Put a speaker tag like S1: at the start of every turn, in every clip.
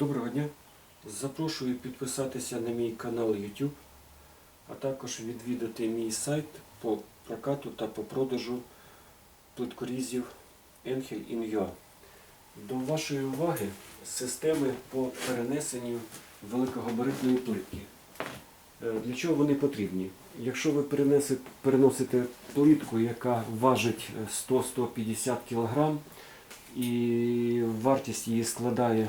S1: Доброго дня! Запрошую підписатися на мій канал YouTube, а також відвідати мій сайт по прокату та по продажу плиткорізів Enhel in.ua. До вашої уваги системи по перенесенню великогабаритної плитки. Е, Для чого вони потрібні? Якщо ви переносите плитку, яка важить е, 100-150 кг, і вартість її складає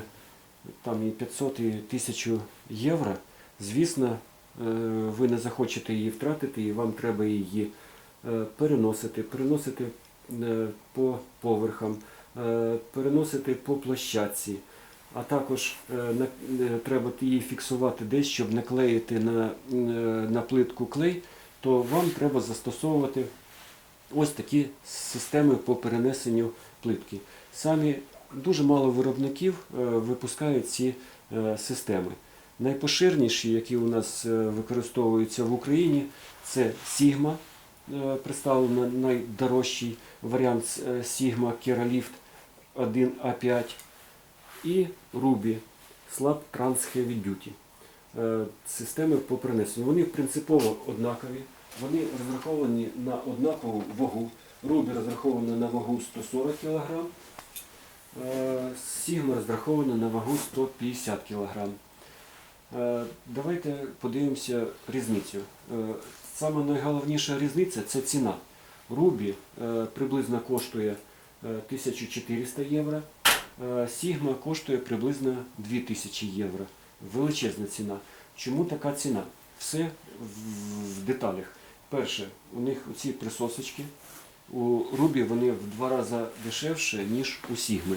S1: там і 500, і 1000 євро, звісно, е, ви не захочете її втратити, і вам треба її е, переносити, переносити е, по поверхам, переносити по площадці. А також треба її фіксувати десь, щоб наклеїти на, на плитку клей, то вам треба застосовувати ось такі системи по перенесенню плитки. Самі дуже мало виробників е, випускають ці е, системи. Найпоширеніші, які у нас е, використовуються в Україні, це Sigma, представлено найдорожчий варіант Sigma Keralift 1A5 і Ruby Slab Trans Heavy Duty. Системи по перенесенню. Вони принципово однакові, вони розраховані на однакову вагу. Ruby розрахована на вагу 140 кг, Sigma розрахована на вагу 150 кг. Е, Давайте подивимося різницю. Е, Саме найголовніша різниця це ціна. Е, приблизно коштує е, 1400 євро, е, Sigma коштує приблизно 2000 євро. Величезна ціна. Чому така ціна? Все в- деталях. Перше, у них ці присосочки. У Ruby вони в два рази дешевше, ніж у Sigma.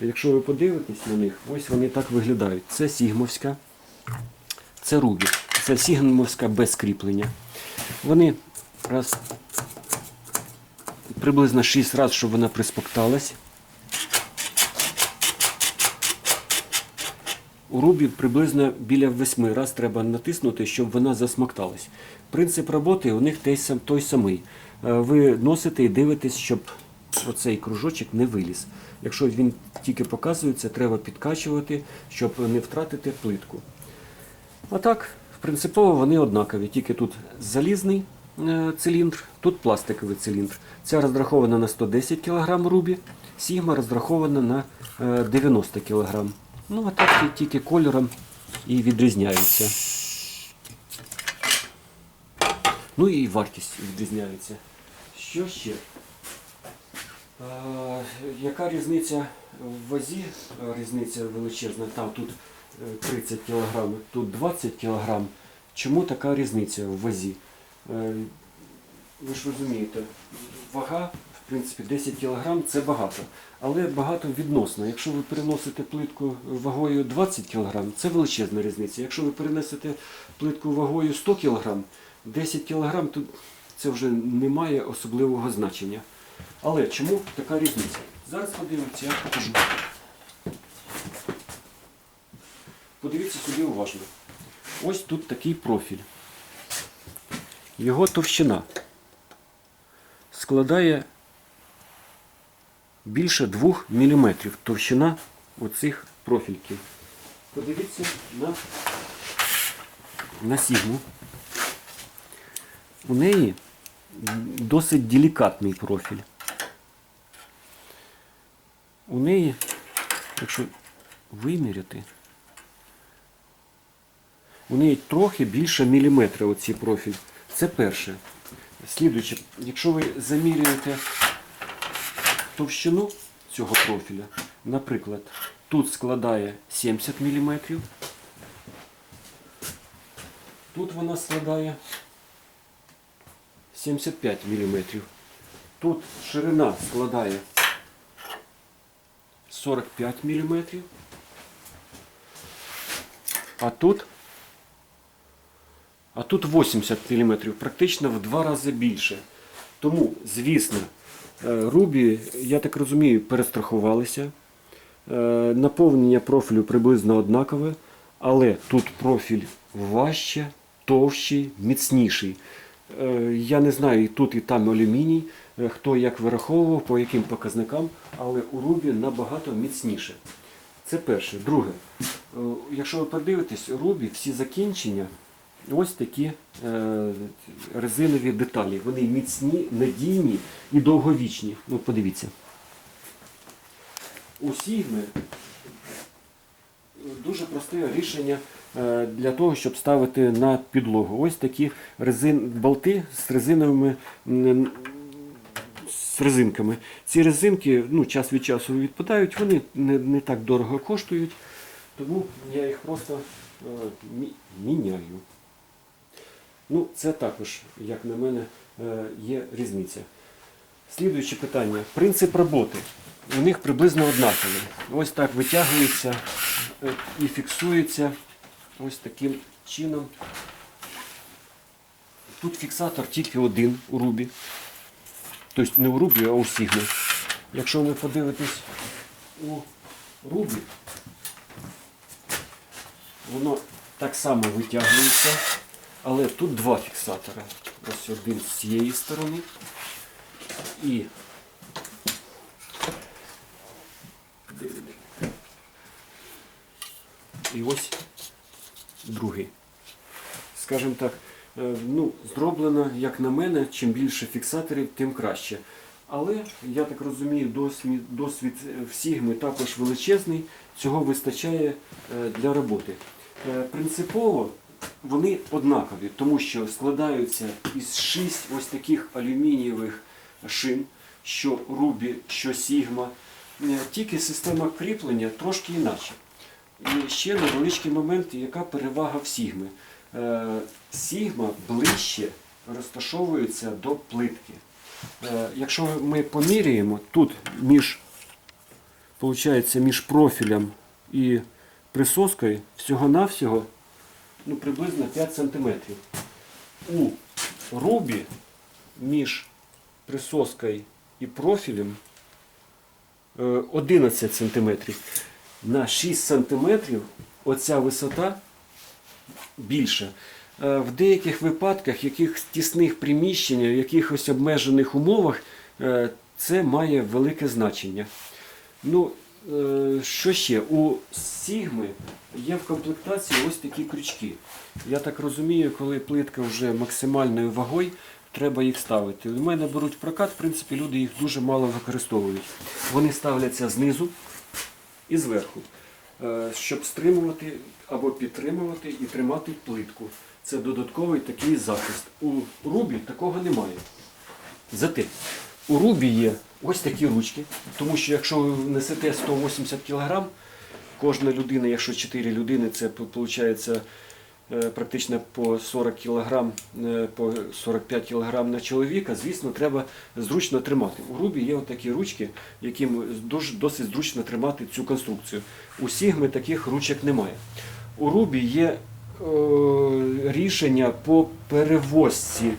S1: Якщо ви подивитесь на них, ось вони так виглядають. Це Сігмовська, це Ruby. Це Сігмовська без кріплення. Вони раз приблизно 6 разів, щоб вона приспокталась. У Рубі приблизно біля 8 разів треба натиснути, щоб вона засмокталась. Принцип роботи у них той самий. Е, Ви носите і дивитесь, щоб оцей кружочок не виліз. Якщо він тільки показується, треба підкачувати, щоб не втратити плитку. А так, принципово вони однакові, тільки тут залізний е, циліндр, тут пластиковий циліндр. Ця розрахована на 110 кг рубі, Сігма розрахована на е, 90 кг. Ну, а так тільки кольором і відрізняються. Ну і вартість відрізняється. Що ще? Е, яка різниця в вазі? Е, Різниця величезна. Там тут е, 30 кг, тут 20 кг. Чому така різниця в вазі? Е, Ви ж розумієте, вага, в принципі, 10 кг це багато. Але багато відносно. Якщо ви переносите плитку вагою 20 кг, це величезна різниця. Якщо ви перенесете плитку вагою 100 кг, 10 кг, то це вже не має особливого значення. Але чому така різниця? Зараз подивимося, я покажу. Подивіться сюди уважно. Ось тут такий профіль. Його товщина складає більше 2 мм товщина оцих профільків. Подивіться на, на сігму. У неї досить делікатний профіль. У неї, якщо виміряти, у неї трохи більше міліметра оці профіль. Це перше. Слідуюче, якщо ви замірюєте товщину цього профіля, наприклад, тут складає 70 мм, тут вона складає 75 мм. Тут ширина складає 45 мм. А тут а тут 80 мм, практично в два рази більше. Тому, звісно, е, Рубі, я так розумію, перестрахувалися. Е, Наповнення профілю приблизно однакове, але тут профіль важче, товщий, міцніший. Е, Я не знаю, і тут, і там алюміній, е, хто як вираховував, по яким показникам, але у Рубі набагато міцніше. Це перше. Друге, е, якщо ви подивитесь, у Рубі всі закінчення ось такі резинові деталі. Вони міцні, надійні і довговічні. Ну, подивіться. У Сігми дуже просте рішення е, для того, щоб ставити на підлогу. Ось такі резин, болти з резиновими з резинками. Ці резинки ну, час від часу відпадають, вони не, не так дорого коштують, тому я їх просто е, мі- міняю. Ну, це також, як на мене, е, є різниця. Слідуюче питання. Принцип роботи. У них приблизно однаковий. Ось так витягується е, і фіксується ось таким чином. Тут фіксатор тільки один у рубі. Тобто не у рубі, а у сігмі. Якщо ви подивитесь у рубі, воно так само витягується, але тут два фіксатори. Ось один з цієї сторони і і ось другий. Скажімо так, е, ну, зроблено, як на мене, чим більше фіксаторів, тим краще. Але я так розумію, досвід, досвід е, в Сігми також величезний, цього вистачає е, для роботи. Принципово вони однакові, тому що складаються із шість ось таких алюмінієвих шин, що Рубі, що Сігма. Е, Тільки система кріплення трошки інакше. І ще невеличкий момент, яка перевага в Сігми. Е, Сігма ближче розташовується до плитки. Е, Якщо ми поміряємо, тут між, виходить, між профілем і присоскою всього-навсього ну, приблизно 5 см. У рубі між присоскою і профілем е, 11 см. На 6 см оця висота більша. Е, В деяких випадках, яких тісних приміщень, в якихось обмежених умовах, е, це має велике значення. Ну, е, що ще? У Сігми є в комплектації ось такі крючки. Я так розумію, коли плитка вже максимальною вагою, треба їх ставити. У мене беруть прокат, в принципі, люди їх дуже мало використовують. Вони ставляться знизу і зверху, е, щоб стримувати або підтримувати і тримати плитку. Це додатковий такий захист. У рубі такого немає. Зате у рубі є ось такі ручки, тому що якщо ви несете 180 кг, кожна людина, якщо 4 людини, це виходить практично по 40 кг, по 45 кг на чоловіка, звісно, треба зручно тримати. У рубі є такі ручки, яким досить зручно тримати цю конструкцію. У Сігми таких ручок немає. У рубі є е, рішення по перевозці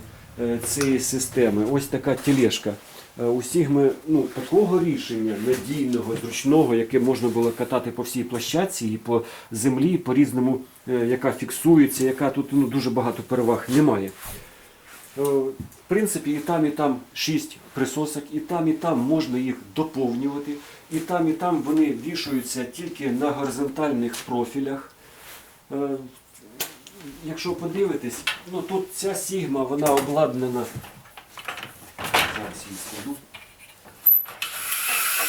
S1: е, цієї системи. Ось така тележка. Е, У Сігми ну, такого рішення надійного, зручного, яке можна було катати по всій площадці і по землі, по різному, е, яка фіксується, яка тут ну, дуже багато переваг немає. Е, В принципі, і там, і там шість присосок, і там, і там можна їх доповнювати, і там, і там вони вішаються тільки на горизонтальних профілях. Якщо подивитись, ну тут ця сігма, вона обладнана. Її складу,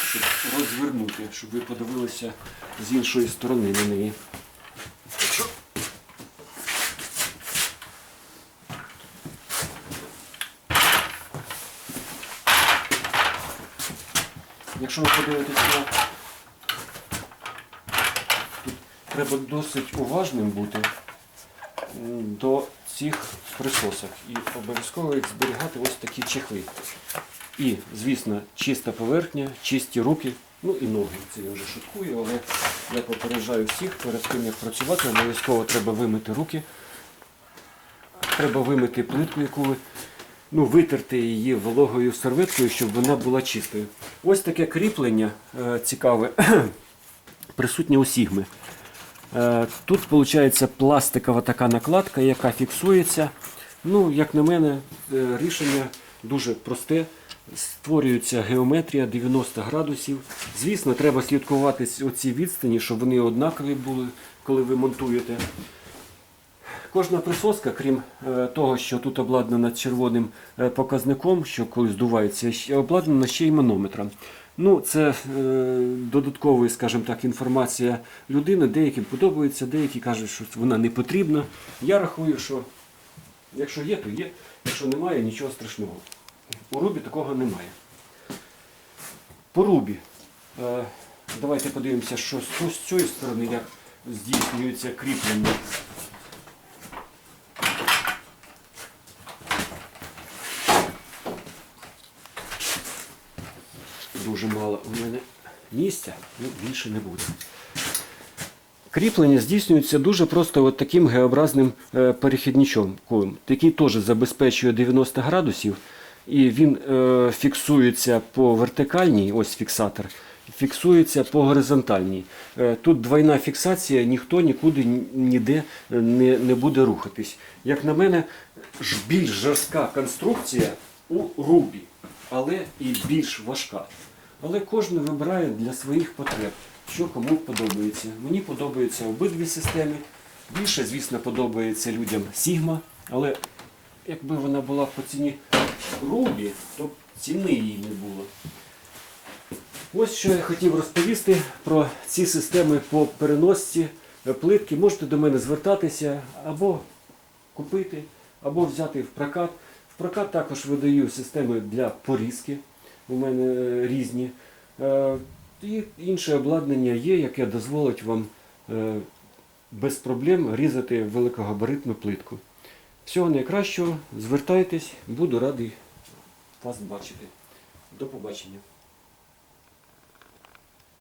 S1: щоб розвернути, щоб ви подивилися з іншої сторони на неї. Якщо ви подивитесь на тут треба досить уважним бути до цих присосок і обов'язково їх зберігати ось такі чехли. І, звісно, чиста поверхня, чисті руки, ну і ноги. Це я вже шуткую, але я попереджаю всіх, перед тим як працювати, обов'язково треба вимити руки. Треба вимити плитку, яку ви ну, витерти її вологою серветкою, щоб вона була чистою. Ось таке кріплення е, цікаве, присутнє у Сігми. Е, тут виходить пластикова така накладка, яка фіксується. Ну, як на мене, е, рішення дуже просте. Створюється геометрія 90 градусів. Звісно, треба слідкувати оці відстані, щоб вони однакові були, коли ви монтуєте. Кожна присоска, крім е, того, що тут обладнана червоним показником, що коли здувається, обладнана ще й манометром. Ну, це е, додаткова, скажімо так, інформація людини. Деяким подобається, деякі кажуть, що вона не потрібна. Я рахую, що якщо є, то є. Якщо немає, нічого страшного. У Рубі такого немає. По Рубі. Е, давайте подивимося, що з, цієї сторони як здійснюється кріплення. Дуже мало у мене місця, ну більше не буде. Кріплення здійснюється дуже просто от таким геобразним е, перехідничом, який теж забезпечує 90 градусів, і він е, фіксується по вертикальній, ось фіксатор, фіксується по горизонтальній. Е, тут двойна фіксація, ніхто нікуди ніде е, не, не буде рухатись. Як на мене, більш жорстка конструкція у рубі, але і більш важка. Але кожен вибирає для своїх потреб, що кому подобається. Мені подобаються обидві системи. Більше, звісно, подобається людям Sigma, але якби вона була по ціні Ruby, то ціни їй не було. Ось що я хотів розповісти про ці системи по переносці плитки. Можете до мене звертатися або купити, або взяти в прокат. В прокат також видаю системи для порізки. У мене е, різні. Е, І інше обладнання є, яке дозволить вам е, без проблем різати великогабаритну плитку. Всього найкращого, звертайтесь, буду радий вас бачити. До побачення.